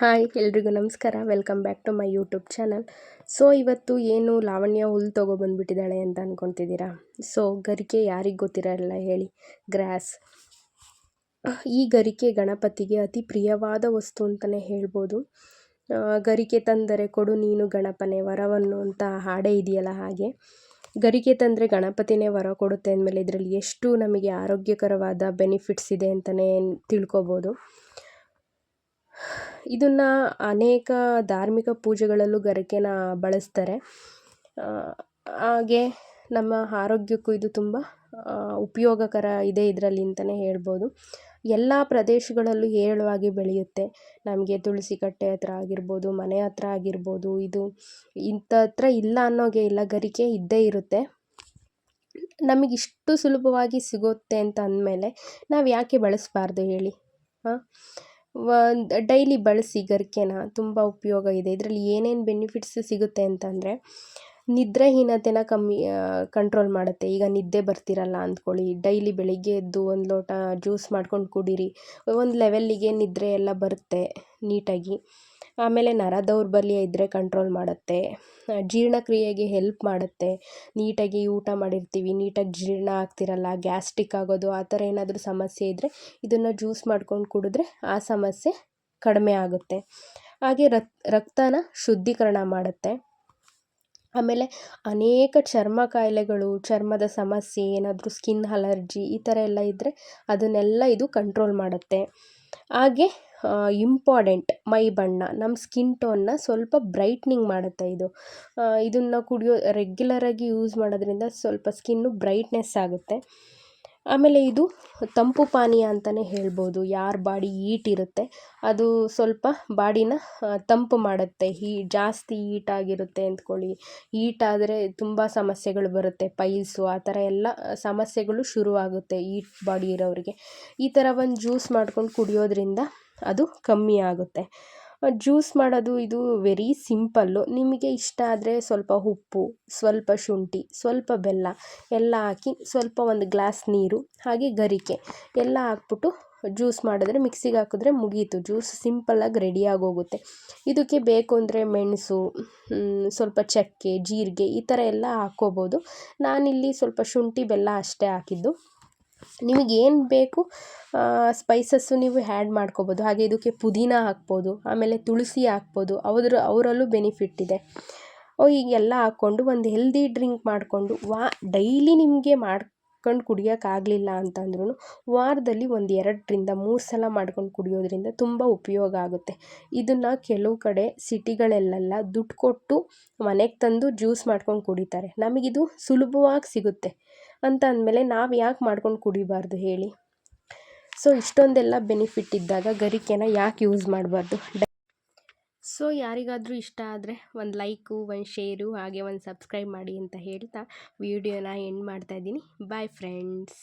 Hi, ಎಲ್ರಿಗೂ ನಮಸ್ಕಾರ. Welcome back to my YouTube channel so ಇವತ್ತು ಏನು ಲಾವಣ್ಯ ಹುಲ್ಲು ತೊಗೊಬಂದ್ಬಿಟ್ಟಿದ್ದಾಳೆ ಅಂತ ಅಂದ್ಕೊತಿದ್ದೀರಾ ಸೊ ಗರಿಕೆ ಯಾರಿಗೆ ಗೊತ್ತಿರಲ್ಲ ಹೇಳಿ. ಗ್ರಾಸ್ ಈ ಗರಿಕೆ ಗಣಪತಿಗೆ ಅತಿ ಪ್ರಿಯವಾದ ವಸ್ತು ಅಂತಲೇ ಹೇಳ್ಬೋದು. ಗರಿಕೆ ತಂದರೆ ಕೊಡು ನೀನು ಗಣಪನೇ, ವರವನ್ನು ಅಂತ ಹಾಡೇ ಇದೆಯಲ್ಲ ಹಾಗೆ. ಗರಿಕೆ ತಂದರೆ ಗಣಪತಿನೇ ವರ ಕೊಡುತ್ತೆ ಅಂದಮೇಲೆ ಇದರಲ್ಲಿ ಎಷ್ಟು ನಮಗೆ ಆರೋಗ್ಯಕರವಾದ ಬೆನಿಫಿಟ್ಸ್ ಇದೆ ಅಂತಲೇ ತಿಳ್ಕೊಬೋದು. ಇದನ್ನು ಅನೇಕ ಧಾರ್ಮಿಕ ಪೂಜೆಗಳಲ್ಲೂ ಗರಿಕೆನ ಬಳಸ್ತಾರೆ. ಹಾಗೆ ನಮ್ಮ ಆರೋಗ್ಯಕ್ಕೂ ಇದು ತುಂಬ ಉಪಯೋಗಕರ ಇದೆ ಇದರಲ್ಲಿ ಅಂತಲೇ ಹೇಳ್ಬೋದು. ಎಲ್ಲ ಪ್ರದೇಶಗಳಲ್ಲೂ ಹೇರಳವಾಗಿ ಬೆಳೆಯುತ್ತೆ. ನಮಗೆ ತುಳಸಿ ಕಟ್ಟೆ ಹತ್ರ ಆಗಿರ್ಬೋದು, ಮನೆ ಹತ್ರ ಆಗಿರ್ಬೋದು, ಇದು ಇಂಥ ಹತ್ರ ಇಲ್ಲ ಅನ್ನೋಗೆ ಇಲ್ಲ, ಗರಿಕೆ ಇದ್ದೇ ಇರುತ್ತೆ. ನಮಗೆ ಇಷ್ಟು ಸುಲಭವಾಗಿ ಸಿಗುತ್ತೆ ಅಂತ ಅಂದಮೇಲೆ ನಾವು ಯಾಕೆ ಬಳಸಬಾರ್ದು ಹೇಳಿ? ಹಾಂ ಒಂದು ಡೈಲಿ ಬಳಸಿ ಗರಿಕೆನ ತುಂಬ ಉಪಯೋಗ ಇದೆ. ಇದರಲ್ಲಿ ಏನೇನು ಬೆನಿಫಿಟ್ಸ್ ಸಿಗುತ್ತೆ ಅಂತಂದರೆ, ನಿದ್ರಾಹೀನತೆನ ಕಮ್ಮಿ ಕಂಟ್ರೋಲ್ ಮಾಡುತ್ತೆ. ಈಗ ನಿದ್ದೆ ಬರ್ತಿರಲ್ಲ ಅಂದ್ಕೊಳ್ಳಿ. ಡೈಲಿ ಬೆಳಿಗ್ಗೆ ಎದ್ದು ಒಂದು ಲೋಟ ಜ್ಯೂಸ್ ಮಾಡ್ಕೊಂಡು ಕುಡೀರಿ. ಒಂದು ಲೆವೆಲ್ಲಿಗೆ ನಿದ್ರೆ ಎಲ್ಲ ಬರುತ್ತೆ ನೀಟಾಗಿ. ಆಮೇಲೆ ನರ ದೌರ್ಬಲ್ಯ ಇದ್ದರೆ ಕಂಟ್ರೋಲ್ ಮಾಡುತ್ತೆ. ಜೀರ್ಣಕ್ರಿಯೆಗೆ ಹೆಲ್ಪ್ ಮಾಡುತ್ತೆ. ನೀಟಾಗಿ ಊಟ ಮಾಡಿರ್ತೀವಿ, ನೀಟಾಗಿ ಜೀರ್ಣ ಆಗ್ತಿರಲ್ಲ ಗ್ಯಾಸ್ಟ್ರಿಕ್ ಆಗೋದು, ಆ ಥರ ಏನಾದರೂ ಸಮಸ್ಯೆ ಇದ್ದರೆ ಇದನ್ನು ಜ್ಯೂಸ್ ಮಾಡ್ಕೊಂಡು ಕುಡಿದ್ರೆ ಆ ಸಮಸ್ಯೆ ಕಡಿಮೆ ಆಗುತ್ತೆ. ಹಾಗೆ ರಕ್ತನ ಶುದ್ಧೀಕರಣ ಮಾಡುತ್ತೆ. ಆಮೇಲೆ ಅನೇಕ ಚರ್ಮ ಕಾಯಿಲೆಗಳು, ಚರ್ಮದ ಸಮಸ್ಯೆ, ಏನಾದರೂ ಸ್ಕಿನ್ ಅಲರ್ಜಿ ಈ ಥರ ಎಲ್ಲ ಇದ್ದರೆ ಅದನ್ನೆಲ್ಲ ಇದು ಕಂಟ್ರೋಲ್ ಮಾಡುತ್ತೆ. ಹಾಗೆ ಇಂಪಾರ್ಟೆಂಟ್ ಮೈ ಬಣ್ಣ. ನಮ್ಮ ಸ್ಕಿನ್ ಟೋನ್ನ ಸ್ವಲ್ಪ ಬ್ರೈಟ್ನಿಂಗ್ ಮಾಡುತ್ತೆ ಇದು. ಇದನ್ನು ಕುಡಿಯೋ ರೆಗ್ಯುಲರಾಗಿ ಯೂಸ್ ಮಾಡೋದ್ರಿಂದ ಸ್ವಲ್ಪ ಸ್ಕಿನ್ನು ಬ್ರೈಟ್ನೆಸ್ ಆಗುತ್ತೆ. ಆಮೇಲೆ ಇದು ತಂಪು ಪಾನೀಯ ಅಂತಲೇ ಹೇಳ್ಬೋದು. ಯಾರ ಬಾಡಿ ಈಟ್ ಇರುತ್ತೆ, ಅದು ಸ್ವಲ್ಪ ಬಾಡಿನ ತಂಪು ಮಾಡುತ್ತೆ. ಹೀ, ಜಾಸ್ತಿ ಈಟ್ ಆಗಿರುತ್ತೆ ಅಂದ್ಕೊಳ್ಳಿ. ಈಟ್ ಆದರೆ ತುಂಬ ಸಮಸ್ಯೆಗಳು ಬರುತ್ತೆ. ಪೈಲ್ಸು ಆ ಥರ ಎಲ್ಲ ಸಮಸ್ಯೆಗಳು ಶುರುವಾಗುತ್ತೆ ಈಟ್ ಬಾಡಿ ಇರೋರಿಗೆ ಈ ಥರ ಒಂದು ಜ್ಯೂಸ್ ಮಾಡ್ಕೊಂಡು ಕುಡಿಯೋದ್ರಿಂದ ಅದು ಕಮ್ಮಿ ಆಗುತ್ತೆ. ಜ್ಯೂಸ್ ಮಾಡೋದು ಇದು ವೆರಿ ಸಿಂಪಲ್ಲು. ನಿಮಗೆ ಇಷ್ಟ ಆದರೆ ಸ್ವಲ್ಪ ಉಪ್ಪು, ಸ್ವಲ್ಪ ಶುಂಠಿ, ಸ್ವಲ್ಪ ಬೆಲ್ಲ ಎಲ್ಲ ಹಾಕಿ ಸ್ವಲ್ಪ ಒಂದು ಗ್ಲಾಸ್ ನೀರು, ಹಾಗೆ ಗರಿಕೆ ಎಲ್ಲ ಹಾಕ್ಬಿಟ್ಟು ಜ್ಯೂಸ್ ಮಾಡಿದ್ರೆ, ಮಿಕ್ಸಿಗೆ ಹಾಕಿದ್ರೆ ಮುಗೀತು. ಜ್ಯೂಸ್ ಸಿಂಪಲ್ಲಾಗಿ ರೆಡಿಯಾಗೋಗುತ್ತೆ ಇದಕ್ಕೆ ಬೇಕು ಅಂದರೆ ಮೆಣಸು ಸ್ವಲ್ಪ ಚಕ್ಕೆ, ಜೀರಿಗೆ ಈ ಥರ ಎಲ್ಲ ಹಾಕ್ಕೋಬೋದು. ನಾನಿಲ್ಲಿ ಸ್ವಲ್ಪ ಶುಂಠಿ, ಬೆಲ್ಲ ಅಷ್ಟೇ ಹಾಕಿದ್ದು. ನಿಮಗೇನು ಬೇಕು ಸ್ಪೈಸಸ್ಸು ನೀವು ಹ್ಯಾಡ್ ಮಾಡ್ಕೋಬೋದು. ಹಾಗೆ ಇದಕ್ಕೆ ಪುದೀನ ಹಾಕ್ಬೋದು, ಆಮೇಲೆ ತುಳಸಿ ಹಾಕ್ಬೋದು. ಅವ್ರ ಅವರಲ್ಲೂ ಬೆನಿಫಿಟ್ ಇದೆ. ಹೀಗೆಲ್ಲ ಹಾಕ್ಕೊಂಡು ಒಂದು ಹೆಲ್ದಿ ಡ್ರಿಂಕ್ ಮಾಡಿಕೊಂಡು, ವಾ ಡೈಲಿ ನಿಮಗೆ ಮಾಡ್ಕೊಂಡು ಕುಡಿಯೋಕ್ಕಾಗಲಿಲ್ಲ ಅಂತಂದ್ರೂ ವಾರದಲ್ಲಿ ಒಂದು ಎರಡರಿಂದ ಮೂರು ಸಲ ಮಾಡ್ಕೊಂಡು ಕುಡಿಯೋದ್ರಿಂದ ತುಂಬ ಉಪಯೋಗ ಆಗುತ್ತೆ. ಇದನ್ನು ಕೆಲವು ಕಡೆ ಸಿಟಿಗಳಲ್ಲೆಲ್ಲ ದುಡ್ಡು ಕೊಟ್ಟು ಮನೆಗೆ ತಂದು ಜ್ಯೂಸ್ ಮಾಡ್ಕೊಂಡು ಕುಡಿತಾರೆ. ನಮಗಿದು ಸುಲಭವಾಗಿ ಸಿಗುತ್ತೆ. ಅಂತ ಅಂದಮೇಲೆ ನಾವು ಯಾಕೆ ಮಾಡ್ಕೊಂಡು ಕುಡಿಬಾರ್ದು ಹೇಳಿ. ಸೊ ಇಷ್ಟೊಂದೆಲ್ಲ ಬೆನಿಫಿಟ್ ಇದ್ದಾಗ ಗರಿಕೆನ ಯಾಕೆ ಯೂಸ್ ಮಾಡಬಾರ್ದು? ಸೊ ಯಾರಿಗಾದರೂ ಇಷ್ಟ ಆದರೆ ಒಂದು ಲೈಕು ಒಂದು ಶೇರು ಹಾಗೆ ಒಂದು ಸಬ್ಸ್ಕ್ರೈಬ್ ಮಾಡಿ ಅಂತ ಹೇಳ್ತಾ ವಿಡಿಯೋನ ಎಂಡ್ ಮಾಡ್ತಾಯಿದ್ದೀನಿ ಬಾಯ್ ಫ್ರೆಂಡ್ಸ್